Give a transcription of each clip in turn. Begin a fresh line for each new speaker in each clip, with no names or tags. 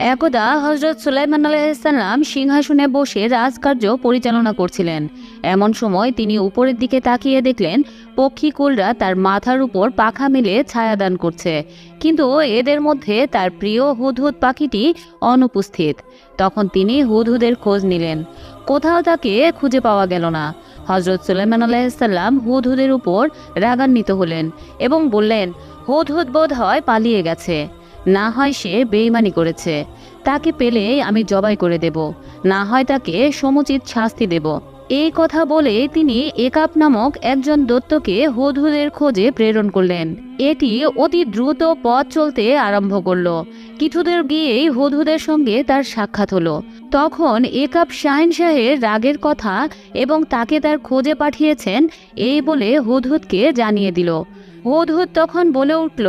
একদা হজরত সুলাইমান আলাইসাল্লাম সিংহাসনে বসে রাজকার্য পরিচালনা করছিলেন। এমন সময় তিনি উপরের দিকে তাকিয়ে দেখলেন পক্ষীকুলরা তার মাথার উপর পাখা মেলে ছায়াদান করছে। কিন্তু এদের মধ্যে তার প্রিয় হুদহুদ পাখিটি অনুপস্থিত। তখন তিনি হুদহুদের খোঁজ নিলেন। কোথাও তাকে খুঁজে পাওয়া গেল না। হজরত সুলাইমান আলাইসাল্লাম হুদহুদের উপর রাগান্বিত হলেন এবং বললেন, হুদহুদ বোধ হয় পালিয়ে গেছে। না হয় সে বেইমানি করেছে। তাকে পেলে আমি জবাই করে দেব। না হয় তাকে সমুচিত শাস্তি দেব। এই কথা বলে তিনি একাপ নামক একজন দত্তকে হুদহুদের খোঁজে প্রেরণ করলেন। এটি অতি দ্রুত পথ চলতে আরম্ভ করল। কিছুদের গিয়েই হুদহুদের সঙ্গে তার সাক্ষাৎ হলো। তখন একাপ শাহিন শাহের রাগের কথা এবং তাকে তার খোঁজে পাঠিয়েছেন এই বলে হুদহুদকে জানিয়ে দিল। হুদহুদ তখন বলে উঠল,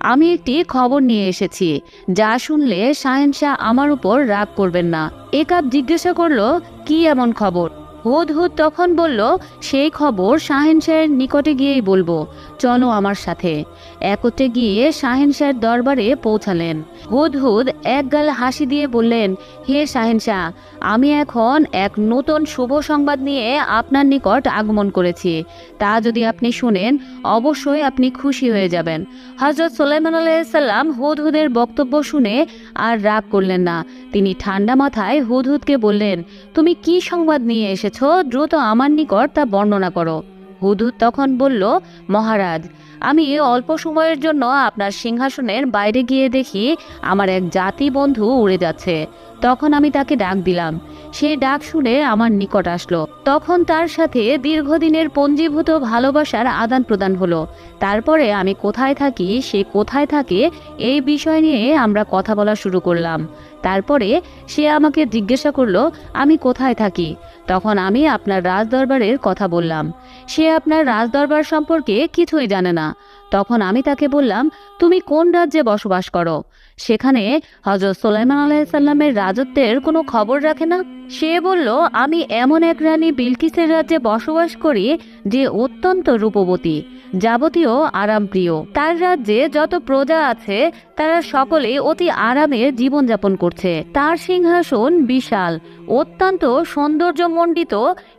আমি একটি খবর নিয়ে এসেছি, যা শুনলে সায়েন শাহ আমার উপর রাগ করবেন না। একাপ জিজ্ঞাসা করল, কি এমন খবর? হুদহুদ তখন বলল সেই খবর শাহেন শাহের নিকটে গিয়েই বলব। চলো আমার সাথে। একত্রে গিয়ে শাহেন শাহের দরবারে পৌঁছালেন। হুদহুদ একগাল হাসি দিয়ে বললেন, হে শাহেন শাহ, আমি এখন এক নতুন শুভ সংবাদ নিয়ে আপনার নিকট আগমন করেছি। তা যদি আপনি শুনেন, অবশ্যই আপনি খুশি হয়ে যাবেন। হজরত সোলাইমান আলাইসাল্লাম হুদহুদের বক্তব্য শুনে আর রাগ করলেন না। তিনি ঠান্ডা মাথায় হুদহুদকে বললেন, তুমি কি সংবাদ নিয়ে এসেছ? দ্রুত আমার নিকট তা বর্ণনা করো। হুদুদ তখন বলল মহারাজ আমি অল্প সময়ের জন্য আপনার সিংহাসনের বাইরে গিয়ে দেখি আমার এক জাতি বন্ধু উড়ে যাচ্ছে। তখন আমি তাকে ডাক দিলাম। সে ডাক শুনে আমার নিকট আসলো। তখন তার সাথে দীর্ঘদিনের পঞ্জীভূত ভালোবাসার আদান প্রদান হলো। তারপরে আমি কোথায় থাকি, সে কোথায় থাকে, এই বিষয় নিয়ে আমরা কথা বলা শুরু করলাম। তারপরে সে আমাকে জিজ্ঞাসা করল, আমি কোথায় থাকি? তখন আমি আপনার রাজদরবারের কথা বললাম। সে আপনার রাজদরবার সম্পর্কে কিছুই জানে না। তখন আমি তাকে বললাম, তুমি কোন রাজ্যে বসবাস করো? সেখানে হজরত সোলাইমান আলাইসাল্লামের রাজত্বের কোনো খবর রাখে না। সে বলল, আমি এমন এক রানী বিলকিসের রাজ্যে বসবাস করি যে অত্যন্ত রূপবতী, যাবতীয় আরামপ্রিয় তার রাজ্যে যত প্রজা আছে, তারা সকলে অতি আরামে জীবনযাপন করছে। তার সিংহাসন বিশাল, অত্যন্ত সৌন্দর্যমণ্ডিত,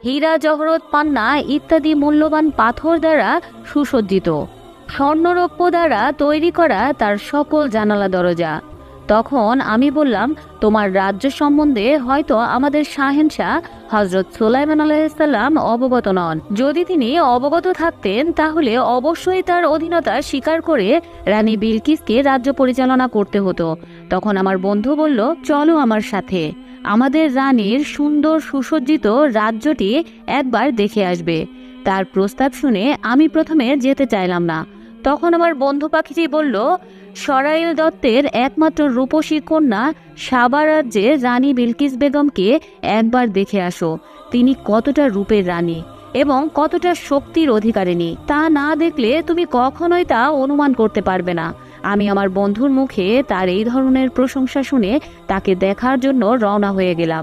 হীরা, জহরত, পান্না ইত্যাদি মূল্যবান পাথর দ্বারা সুসজ্জিত। স্বর্ণরৌপ্য দ্বারা তৈরি করা তার সকল জানালা দরজা। তখন আমি বললাম, তোমার রাজ্য সম্বন্ধে হয়তো আমাদের শাহেনশাহ হজরত সোলাইমান আলাইসাল্লাম অবগত নন। যদি তিনি অবগত থাকতেন, তাহলে অবশ্যই তার অধীনতা স্বীকার করে রানী বিলকিসকে রাজ্য পরিচালনা করতে হতো। তখন আমার বন্ধু বলল, চলো আমার সাথে। আমাদের রানীর সুন্দর সুসজ্জিত রাজ্যটি একবার দেখে আসবে। তার প্রস্তাব শুনে আমি প্রথমে যেতে চাইলাম না। তখন আমার বন্ধু পাখিটি বলল, সরাইল দত্তের একমাত্র রূপসী কন্যা সাবা রাজ্যে রানী বিলকিস বেগমকে একবার দেখে আসো। তিনি কতটা রূপের রানী এবং কতটা শক্তির অধিকারিণী। তা না দেখলে তুমি কখনোই তা অনুমান করতে পারবে না। আমি আমার বন্ধুর মুখে তার এই ধরনের প্রশংসা শুনে তাকে দেখার জন্য রওনা হয়ে গেলাম।